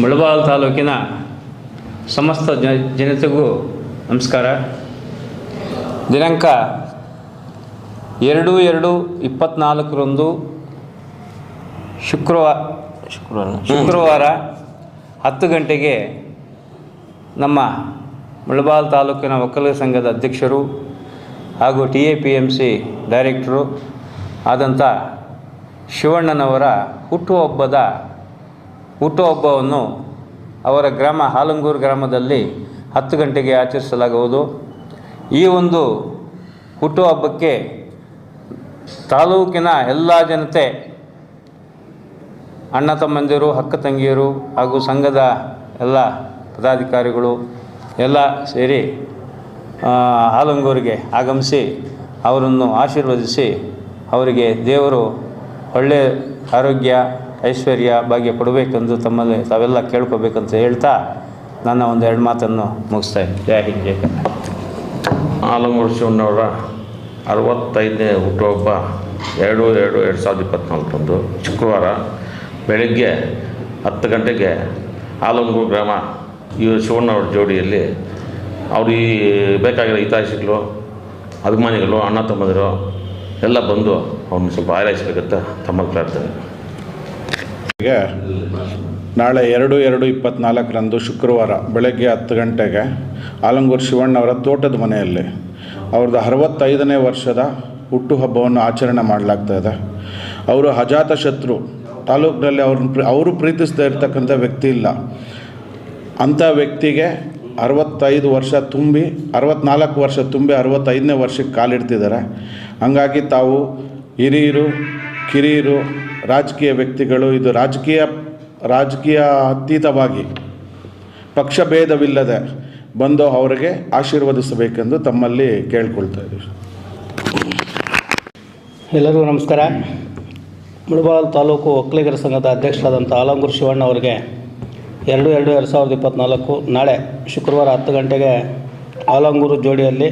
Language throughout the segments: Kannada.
ಮುಳಬಾಲ್ ತಾಲೂಕಿನ ಸಮಸ್ತ ಜ ಜನತೆಗೂ ನಮಸ್ಕಾರ. ದಿನಾಂಕ ಎರಡು ಎರಡು ಇಪ್ಪತ್ತ್ನಾಲ್ಕರಂದು ಶುಕ್ರವಾರ ಶುಕ್ರವಾರ ಶುಕ್ರವಾರ ಹತ್ತು ಗಂಟೆಗೆ ನಮ್ಮ ಮುಳಬಾಲ್ ತಾಲೂಕಿನ ಒಕ್ಕಲಿಗ ಸಂಘದ ಅಧ್ಯಕ್ಷರು ಹಾಗೂ T A P M C director ಆದಂಥ ಶಿವಣ್ಣನವರ ಹುಟ್ಟುಹಬ್ಬದ ಹುಟ್ಟುಹಬ್ಬವನ್ನು ಅವರ ಗ್ರಾಮ ಹಾಲಂಗೂರು ಗ್ರಾಮದಲ್ಲಿ ಹತ್ತು ಗಂಟೆಗೆ ಆಚರಿಸಲಾಗುವುದು. ಈ ಒಂದು ಹುಟ್ಟುಹಬ್ಬಕ್ಕೆ ತಾಲೂಕಿನ ಎಲ್ಲ ಜನತೆ, ಅಣ್ಣ ತಮ್ಮಂದಿರು, ಅಕ್ಕ ತಂಗಿಯರು ಹಾಗೂ ಸಂಘದ ಎಲ್ಲ ಪದಾಧಿಕಾರಿಗಳು ಎಲ್ಲ ಸೇರಿ ಹಾಲಂಗೂರಿಗೆ ಆಗಮಿಸಿ ಅವರನ್ನು ಆಶೀರ್ವದಿಸಿ ಅವರಿಗೆ ದೇವರು ಒಳ್ಳೆಯ ಆರೋಗ್ಯ ಐಶ್ವರ್ಯ ಭಾಗ್ಯ ಕೊಡಬೇಕೆಂದು ತಮ್ಮಲ್ಲಿ ತಾವೆಲ್ಲ ಕೇಳ್ಕೋಬೇಕಂತ ಹೇಳ್ತಾ ನನ್ನ ಒಂದು ಎರಡು ಮಾತನ್ನು ಮುಗಿಸ್ತಾ ಇದ್ದೀನಿ. ಜಯ ಹಿಂದ್ ಜಯ ಆಲಂಗೂರು ಶಿವಣ್ಣವರ ಅರವತ್ತೈದನೇ ಹುಟ್ಟುಹಬ್ಬ ಎರಡು ಎರಡು ಎರಡು ಸಾವಿರದ ಇಪ್ಪತ್ತ್ನಾಲ್ಕರಂದು ಶುಕ್ರವಾರ ಬೆಳಗ್ಗೆ ಹತ್ತು ಗಂಟೆಗೆ ಆಲಂಗೂರು ಗ್ರಾಮ ಈ ಶಿವಣ್ಣವ್ರ ಜೋಡಿಯಲ್ಲಿ ಅವ್ರಿಗೆ ಬೇಕಾಗಿರೋ ಹಿತೈಷಿಗಳು ಅಭಿಮಾನಿಗಳು, ಅಣ್ಣ ತಮ್ಮದಿರು ಎಲ್ಲ ಬಂದು ಅವ್ರನ್ನ ಸ್ವಲ್ಪ ಆರೈಸಬೇಕಂತ ತಮ್ಮಲ್ಲಿ ಪ್ರಾರ್ಥನೆ. ನಾಳೆ ಎರಡು ಎರಡು ಇಪ್ಪತ್ತ್ನಾಲ್ಕರಂದು ಶುಕ್ರವಾರ ಬೆಳಗ್ಗೆ ಹತ್ತು ಗಂಟೆಗೆ ಆಲಂಗೂರು ಶಿವಣ್ಣವರ ತೋಟದ ಮನೆಯಲ್ಲಿ ಅವ್ರದ್ದು ಅರವತ್ತೈದನೇ ವರ್ಷದ ಹುಟ್ಟುಹಬ್ಬವನ್ನು ಆಚರಣೆ ಮಾಡಲಾಗ್ತಾ ಇದೆ. ಅವರು ಅಜಾತ ಶತ್ರು. ತಾಲೂಕಿನಲ್ಲಿ ಅವ್ರನ್ನ ಅವರು ಪ್ರೀತಿಸ್ತಾ ಇರ್ತಕ್ಕಂಥ ವ್ಯಕ್ತಿ ಇಲ್ಲ. ಅಂಥ ವ್ಯಕ್ತಿಗೆ ಅರವತ್ತೈದು ವರ್ಷ ತುಂಬಿ, ಅರವತ್ನಾಲ್ಕು ವರ್ಷ ತುಂಬಿ ಅರವತ್ತೈದನೇ ವರ್ಷಕ್ಕೆ ಕಾಲಿಡ್ತಿದ್ದಾರೆ. ಹಂಗಾಗಿ ತಾವು ಹಿರಿಯರು, ಕಿರಿಯರು ರಾಜಕೀಯ ವ್ಯಕ್ತಿಗಳು, ಇದು ರಾಜಕೀಯ ರಾಜಕೀಯ ಅತೀತವಾಗಿ ಪಕ್ಷಭೇದವಿಲ್ಲದೆ ಬಂದು ಅವರಿಗೆ ಆಶೀರ್ವದಿಸಬೇಕೆಂದು ತಮ್ಮಲ್ಲಿ ಕೇಳ್ಕೊಳ್ತಾ ಇದ್ದೀವಿ. ಎಲ್ಲರಿಗೂ ನಮಸ್ಕಾರ. ಮುಳಬಾಲ್ ತಾಲೂಕು ಒಕ್ಕಲಿಗರ ಸಂಘದ ಅಧ್ಯಕ್ಷರಾದಂಥ ಆಲಂಗೂರು ಶಿವಣ್ಣ ಅವರಿಗೆ ಎರಡು ಎರಡು ಎರಡು ಸಾವಿರದ ಇಪ್ಪತ್ತ್ನಾಲ್ಕು ನಾಳೆ ಶುಕ್ರವಾರ ಹತ್ತು ಗಂಟೆಗೆ ಆಲಂಗೂರು ಜೋಡಿಯಲ್ಲಿ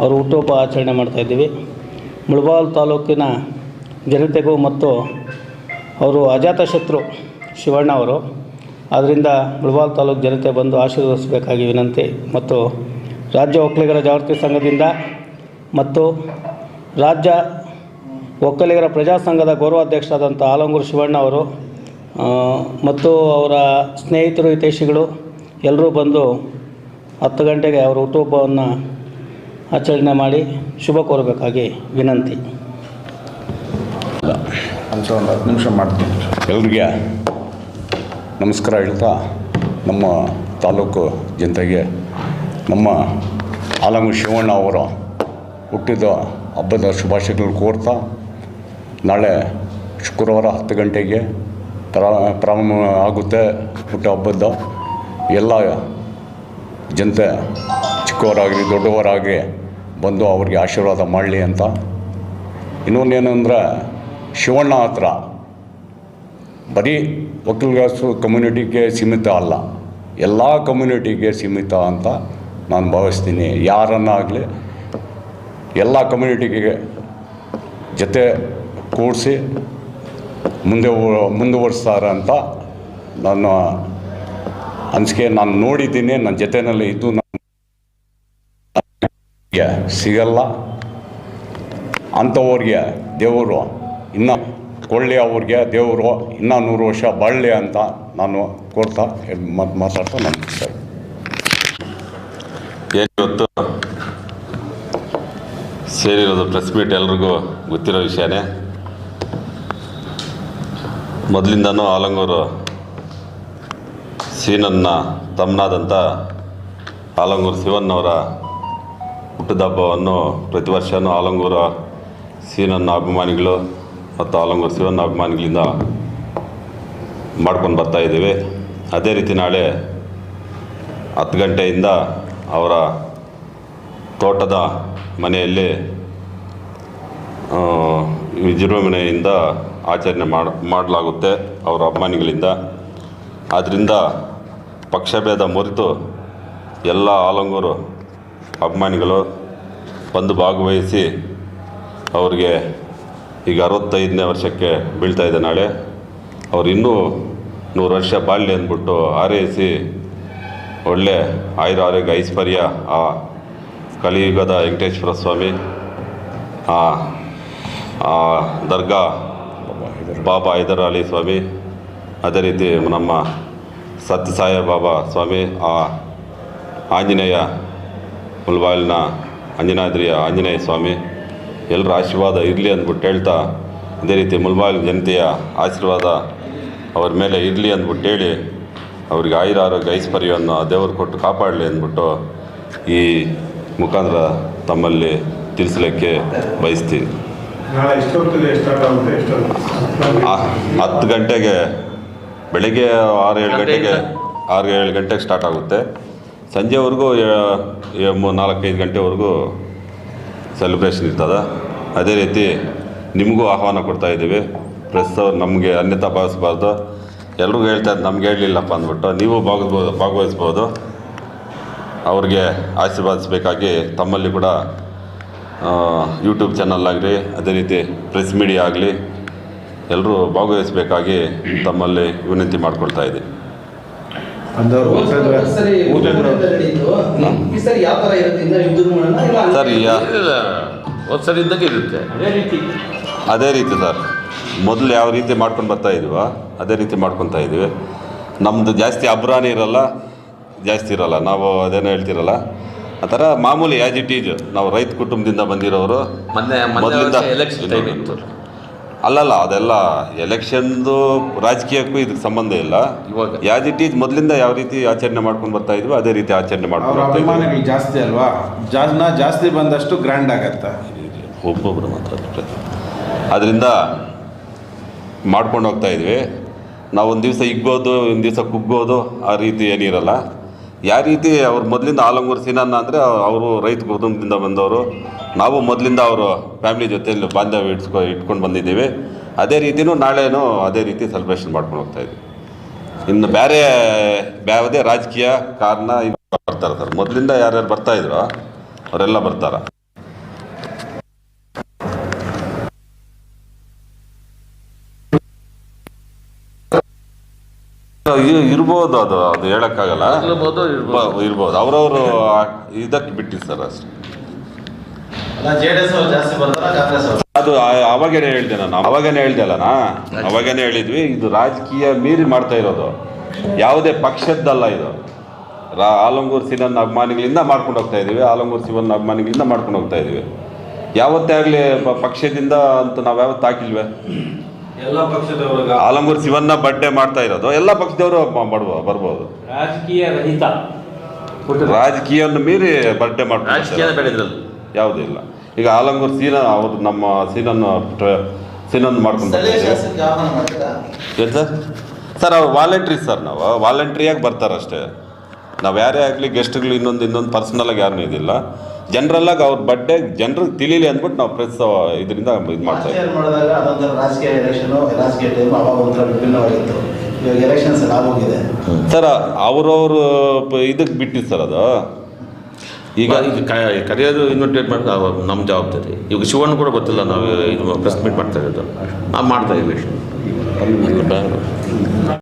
ಅವರು ಹುಟ್ಟುಹಬ್ಬ ಆಚರಣೆ ಮಾಡ್ತಾಯಿದ್ದೀವಿ ಮುಳಬಾಲ್ ತಾಲೂಕಿನ ಜನತೆಗೂ ಮತ್ತು ಅವರು ಅಜಾತಶತ್ರು ಶಿವಣ್ಣ ಅವರು. ಆದ್ದರಿಂದ ಮುಳಬಾಲ್ ತಾಲೂಕು ಜನತೆ ಬಂದು ಆಶೀರ್ವದಿಸಬೇಕಾಗಿ ವಿನಂತಿ ಮತ್ತು ರಾಜ್ಯ ಒಕ್ಕಲಿಗರ ಜಾಗೃತಿ ಸಂಘದಿಂದ ಮತ್ತು ರಾಜ್ಯ ಒಕ್ಕಲಿಗರ ಪ್ರಜಾ ಸಂಘದ ಗೌರವಾಧ್ಯಕ್ಷರಾದಂಥ ಆಲಂಗೂರು ಶಿವಣ್ಣ ಅವರು ಮತ್ತು ಅವರ ಸ್ನೇಹಿತರು, ಹಿತೈಷಿಗಳು ಎಲ್ಲರೂ ಬಂದು ಹತ್ತು ಗಂಟೆಗೆ ಅವರ ಹುಟ್ಟುಹಬ್ಬವನ್ನು ಆಚರಣೆ ಮಾಡಿ ಶುಭ ಕೋರಬೇಕಾಗಿ ವಿನಂತಿ. ಅಂತ ಒಂದು ಹತ್ತು ನಿಮಿಷ ಮಾಡ್ತೀನಿ. ಎಲ್ರಿಗೆ ನಮಸ್ಕಾರ ಹೇಳ್ತಾ ನಮ್ಮ ತಾಲೂಕು ಜನತೆಗೆ ನಮ್ಮ ಆಲಂಗು ಶಿವಣ್ಣ ಅವರು ಹುಟ್ಟಿದ ಹಬ್ಬದ ಶುಭಾಶಯಗಳು ಕೋರ್ತಾ ನಾಳೆ ಶುಕ್ರವಾರ ಹತ್ತು ಗಂಟೆಗೆ ಪ್ರಾ ಪ್ರಾರಂಭ ಆಗುತ್ತೆ ಹುಟ್ಟು ಹಬ್ಬದ ಎಲ್ಲ ಜನತೆ ಚಿಕ್ಕವರಾಗಲಿ ದೊಡ್ಡವರಾಗಲಿ ಬಂದು ಅವ್ರಿಗೆ ಆಶೀರ್ವಾದ ಮಾಡಲಿ ಅಂತ. ಇನ್ನೊಂದೇನೆಂದ್ರೆ ಶಿವಣ್ಣ ಹತ್ರ ಬರೀ ಒಕ್ಕಲಿಗಾಸು ಕಮ್ಯುನಿಟಿಗೆ ಸೀಮಿತ ಅಲ್ಲ, ಎಲ್ಲ ಕಮ್ಯುನಿಟಿಗೆ ಸೀಮಿತ ಅಂತ ನಾನು ಭಾವಿಸ್ತೀನಿ. ಯಾರನ್ನಾಗಲಿ ಎಲ್ಲ ಕಮ್ಯುನಿಟಿಗೆ ಜೊತೆ ಕೂಡಿಸಿ ಮುಂದೆ ಮುಂದುವರಿಸ್ತಾರೆ ಅಂತ ನಾನು ಅನಿಸಿಕೆ. ನಾನು ನೋಡಿದ್ದೀನಿ ನನ್ನ ಜೊತೆಯಲ್ಲಿ ಇದ್ದು ನಾನು ಸಿಗಲ್ಲ. ಅಂಥವ್ರಿಗೆ ದೇವರು ಕೊಳ್ಳಿ ಅವ್ರಿಗೆ ದೇವರು ಇನ್ನೂ ನೂರು ವರ್ಷ ಬಾಳಲಿ ಅಂತ ನಾನು ಕೊಡ್ತಾ ಮತ್ತು ಮಾತಾಡ್ತಾ ನಾನು ಸರ್ ಏನು ಇವತ್ತು? ಸೇರಿರೋದು ಪ್ರೆಸ್ ಮೀಟ್ ಎಲ್ರಿಗೂ ಗೊತ್ತಿರೋ ವಿಷಯನೇ. ಮೊದಲಿಂದನೂ ಆಲಂಗೂರು ಸೀನನ್ನ ತಮ್ಮನಾದಂಥ ಆಲಂಗೂರು ಶಿವನ್ನವರ ಹುಟ್ಟಿದ ಹಬ್ಬವನ್ನು ಪ್ರತಿ ವರ್ಷವೂ ಆಲಂಗೂರು ಸೀನನ್ನ ಅಭಿಮಾನಿಗಳು ಮತ್ತು ಆಲಂಗೂರು ಶಿವನ್ನ ಅಭಿಮಾನಿಗಳಿಂದ ಮಾಡ್ಕೊಂಡು ಬರ್ತಾ ಇದ್ದೀವಿ. ಅದೇ ರೀತಿ ನಾಳೆ ಹತ್ತು ಗಂಟೆಯಿಂದ ಅವರ ತೋಟದ ಮನೆಯಲ್ಲಿ ವಿಜೃಂಭಣೆಯಿಂದ ಆಚರಣೆ ಮಾಡ, ಮಾಡಲಾಗುತ್ತೆ ಅವರ ಅಭಿಮಾನಿಗಳಿಂದ. ಆದ್ದರಿಂದ ಪಕ್ಷಭೇದ ಮುರಿತು ಎಲ್ಲ ಆಲಂಗೂರು ಅಭಿಮಾನಿಗಳು ಬಂದು ಭಾಗವಹಿಸಿ ಅವ್ರಿಗೆ ಈಗ ಅರವತ್ತೈದನೇ ವರ್ಷಕ್ಕೆ ಬೀಳ್ತಾ ಇದೆ ನಾಳೆ. ಅವರು ಇನ್ನೂ ನೂರು ವರ್ಷ ಬಾಳ್ಲಿ ಅಂದ್ಬಿಟ್ಟು ಆರೈಸಿ ಒಳ್ಳೆ ಆಯುರ ಆರೋಗ್ಯ ಐಶ್ವರ್ಯ ಆ ಕಲಿಯುಗದ ವೆಂಕಟೇಶ್ವರ ಸ್ವಾಮಿ, ಆ ದರ್ಗಾ ಬಾಬಾ ಹೈದರ್ ಅಲಿ ಸ್ವಾಮಿ, ಅದೇ ರೀತಿ ನಮ್ಮ ಸತ್ಯಸಾಯಿ ಬಾಬಾ ಸ್ವಾಮಿ, ಆ ಆಂಜನೇಯ ಮುಲ್ಬಾಗಿಲಿನ ಅಂಜನಾದ್ರಿಯ ಆಂಜನೇಯ ಸ್ವಾಮಿ ಎಲ್ಲರ ಆಶೀರ್ವಾದ ಇರಲಿ ಅಂದ್ಬಿಟ್ಟು ಹೇಳ್ತಾ ಇದೇ ರೀತಿ ಮುಲ್ಬಾಗಿಲು ಜನತೆಯ ಆಶೀರ್ವಾದ ಅವ್ರ ಮೇಲೆ ಇರಲಿ ಅಂದ್ಬಿಟ್ಟು ಹೇಳಿ ಅವ್ರಿಗೆ ಆಯುರ ಆರೋಗ್ಯ ಐಶ್ವರ್ಯವನ್ನು ಆ ದೇವರು ಕೊಟ್ಟು ಕಾಪಾಡಲಿ ಅಂದ್ಬಿಟ್ಟು ಈ ಮುಖಾಂತರ ತಮ್ಮಲ್ಲಿ ತಿಳಿಸ್ಲಿಕ್ಕೆ ಬಯಸ್ತೀನಿ. ಹತ್ತು ಗಂಟೆಗೆ ಬೆಳಿಗ್ಗೆ ಆರು ಏಳು ಗಂಟೆಗೆ ಆರು ಏಳು ಗಂಟೆಗೆ ಸ್ಟಾರ್ಟ್ ಆಗುತ್ತೆ. ಸಂಜೆವರೆಗೂ ನಾಲ್ಕೈದು ಗಂಟೆವರೆಗೂ ಸೆಲೆಬ್ರೇಷನ್ ಇರ್ತದೆ. ಅದೇ ರೀತಿ ನಿಮಗೂ ಆಹ್ವಾನ ಕೊಡ್ತಾ ಇದ್ದೀವಿ. ಪ್ರೆಸ್ ಅವ್ರು ನಮಗೆ ಅನ್ಯತಾ ಭಾವಿಸ್ಬಾರ್ದು. ಎಲ್ರಿಗೂ ಹೇಳ್ತಾ ಇದ್ದು ನಮ್ಗೆ ಹೇಳಲಿಲ್ಲಪ್ಪ ಅಂದ್ಬಿಟ್ಟು ನೀವು ಭಾಗಬೋದು ಭಾಗವಹಿಸ್ಬೋದು ಅವ್ರಿಗೆ ಆಶೀರ್ವಾದಿಸಬೇಕಾಗಿ ತಮ್ಮಲ್ಲಿ ಕೂಡ ಯೂಟ್ಯೂಬ್ ಚಾನಲ್ ಆಗಲಿ, ಅದೇ ರೀತಿ ಪ್ರೆಸ್ ಮೀಡಿಯಾ ಆಗಲಿ ಎಲ್ಲರೂ ಭಾಗವಹಿಸಬೇಕಾಗಿ ತಮ್ಮಲ್ಲಿ ವಿನಂತಿ ಮಾಡ್ಕೊಳ್ತಾ ಇದ್ದೀನಿ. ಸರಿ ಊಟದ ಈ ಸರಿ ಯಾವ ಥರ ಇರುತ್ತೆ ಇನ್ನು ಇಲ್ಲ ಸರ್ ಯಾ ಒಂದು ಸರಿ ಇದ್ದಂಗೆ ಇರುತ್ತೆ. ಅದೇ ರೀತಿ. ಸರ್. ಮೊದಲು ಯಾವ ರೀತಿ ಮಾಡ್ಕೊಂಡು ಬರ್ತಾ ಇದೀವ ಅದೇ ರೀತಿ ಮಾಡ್ಕೊತಾ ಇದ್ದೀವಿ ನಮ್ಮದು ಜಾಸ್ತಿ ಅಬ್ರಾನಿ ಇರಲ್ಲ ಜಾಸ್ತಿ ಇರಲ್ಲ. ನಾವು ಅದೇನೋ ಹೇಳ್ತಿರಲ್ಲ. ಆ ಥರ ಮಾಮೂಲಿ ಆ್ಯಸ್ ಇಟ್ ಈಸ್ ನಾವು ರೈತ ಕುಟುಂಬದಿಂದ ಬಂದಿರೋರು ಮೊನ್ನೆ ಮೊದಲಿಂದ ಎಲೆಕ್ಷನ್ ಟೈಮ್ ಇತ್ತು. ಅಲ್ಲಲ್ಲ ಅದೆಲ್ಲ ಎಲೆಕ್ಷನ್ದು ರಾಜಕೀಯಕ್ಕೂ ಇದಕ್ಕೆ ಸಂಬಂಧ ಇಲ್ಲ. ಇವಾಗ? ಇಟ್ ಈಜ್ ಮೊದಲಿಂದ ಯಾವ ರೀತಿ ಆಚರಣೆ ಮಾಡ್ಕೊಂಡು ಬರ್ತಾ ಇದ್ವಿ ಅದೇ ರೀತಿ ಆಚರಣೆ ಮಾಡ್ಕೊಂಡು ಅವ್ರ ಬರ್ತಾ ಇದ್ವಿ. ಅಭಿಮಾನಿಗಳು ಜಾಸ್ತಿ ಅಲ್ವಾ? ಜಾಸ್ತಿ ಬಂದಷ್ಟು ಗ್ರ್ಯಾಂಡ್ ಆಗತ್ತೆ? ಒಬ್ಬೊಬ್ಬರು ಮಾತ್ರ ಅದರಿಂದ ಮಾಡ್ಕೊಂಡು ಹೋಗ್ತಾ ಇದ್ವಿ. ನಾವು ಒಂದು ದಿವಸ ಇಗ್ಗೋದು ಒಂದು ದಿವಸ ಕುಗ್ಗೋದು ಆ ರೀತಿ ಏನಿರಲ್ಲ. ಯಾವ ರೀತಿ ಅವ್ರು ಮೊದಲಿಂದ ಆಲಂಗೂರು ಸಿನನ್ನ ಅಂದರೆ ಅವರು ರೈತ ಕುಟುಂಬದಿಂದ ಬಂದವರು. ನಾವು ಮೊದಲಿಂದ ಅವರು ಫ್ಯಾಮಿಲಿ ಜೊತೆಯಲ್ಲಿ ಬಾಂಧವ್ಯ ಇಟ್ಸ್ಕೊ ಇಟ್ಕೊಂಡು ಬಂದಿದ್ದೀವಿ. ಅದೇ ರೀತಿಯೂ ನಾಳೆನೂ ಅದೇ ರೀತಿ ಸೆಲೆಬ್ರೇಷನ್ ಮಾಡ್ಕೊಂಡು ಹೋಗ್ತಾ ಇದ್ವಿ ಇನ್ನು ಬೇರೆ ಯಾವುದೇ ರಾಜಕೀಯ ಕಾರಣ ಬರ್ತಾರೆ ಸರ್. ಮೊದಲಿಂದ ಯಾರ್ಯಾರು ಬರ್ತಾ ಇದ್ರು ಅವರೆಲ್ಲ ಬರ್ತಾರೆ. ಇರ್ಬೋದು ಅದು ಅದು ಹೇಳಕ್ಕಾಗಲ್ಲ. ಇರ್ಬೋದು, ಅವ್ರವ್ರು ಇದಕ್ಕೆ ಬಿಟ್ಟಿ ಸರ್ ಅಷ್ಟೇ. ಅದು ಅವಾಗೇನೆ ಹೇಳ್ದೆ ನಾನು. ಅವಾಗೇನೆ ಹೇಳ್ದೆ ಅಲ್ಲನಾ ಅವಾಗೇನೆ ಹೇಳಿದ್ವಿ ಇದು ರಾಜಕೀಯ ಮೀರಿ ಮಾಡ್ತಾ ಇರೋದು. ಯಾವುದೇ ಪಕ್ಷದ್ದಲ್ಲ ಇದು. ರಾ ಆಲಂಗೂರು ಸಿನನ್ನ ಅಭಿಮಾನಿಗಳಿಂದ ಮಾಡ್ಕೊಂಡು ಹೋಗ್ತಾ ಇದೀವಿ ಆಲಂಗೂರು ಸಿವನ್ ಅಭಿಮಾನಿಗಳಿಂದ ಮಾಡ್ಕೊಂಡು ಹೋಗ್ತಾ ಇದೀವಿ ಯಾವತ್ತೇ ಆಗಲಿ ಪಕ್ಷದಿಂದ ಅಂತ ನಾವು ಯಾವತ್ತು ಹಾಕಿಲ್ವೇ? ಎಲ್ಲ ಪಕ್ಷದವ್ರಿಗೆ ಆಲಂಗೂರು ಶಿವನ್ನ ಬರ್ಡೇ ಮಾಡ್ತಾ ಇರೋದು. ಎಲ್ಲ ಪಕ್ಷದವರು ಮಾಡುವ ಬರ್ಬೋದು. ರಾಜಕೀಯ ರಹಿತ. ರಾಜಕೀಯವನ್ನು ಮೀರಿ ಬರ್ಡೇ ಮಾಡ್ತಾರೆ. ರಾಜಕೀಯದ ಬೆಳೆದ್ರಲ್ಲಿ ಯಾವುದೂ ಇಲ್ಲ. ಈಗ ಆಲಂಗೂರು ಸೀನ ಅವರು ನಮ್ಮ ಸೀನನ್ನು ಸೀನನ್ನು ಮಾಡ್ಕೊಂಡು ಸ್ಥಳೀಯ ಶಾಸಕರಿಗೆ ಆಹ್ವಾನ ಮಾಡ್ತೀರಾ ಏನು ಸರ್? ಸರ್ ಅವ್ರು ವಾಲಂಟ್ರಿ ಸರ್ ನಾವು. ವಾಲಂಟ್ರಿಯಾಗಿ ಬರ್ತಾರಷ್ಟೇ. ನಾವು ಯಾರೇ ಆಗಲಿ ಗೆಸ್ಟ್ಗಳು ಇನ್ನೊಂದು ಇನ್ನೊಂದು ಪರ್ಸ್ನಲಾಗಿ ಯಾರನ್ನೂ ಇದಿಲ್ಲ. ಜನರಲ್ಲಾಗಿ ಅವ್ರ ಬಡ್ಡೆ ಜನರಿಗೆ ತಿಳಿಲಿ ಅಂದ್ಬಿಟ್ಟು ನಾವು ಪ್ರೆಸ್ ಇದರಿಂದ ಇದು ಮಾಡ್ತಾ ಇದ್ದೀವಿ ಸರ್ ಅವ್ರವ್ರು ಇದಕ್ಕೆ ಬಿಟ್ಟಿದ್ದು ಸರ್ ಅದು? ಈಗ ಈಗ ಕ- ಕರೆಯೋದು ಇನ್ವಿಟೇಟ್ ಮಾಡೋದು ನಮ್ಮ ಜವಾಬ್ದಾರಿ. ಈಗ ಶಿವಣ್ಣ ಕೂಡ ಗೊತ್ತಿಲ್ಲ ನಾವು ಇದು ಪ್ರೆಸ್ ಮೀಟ್ ಮಾಡ್ತಾ ಇರೋದು. ನಾವು ಮಾಡ್ತಾ ಇದ್ದೀವಿ.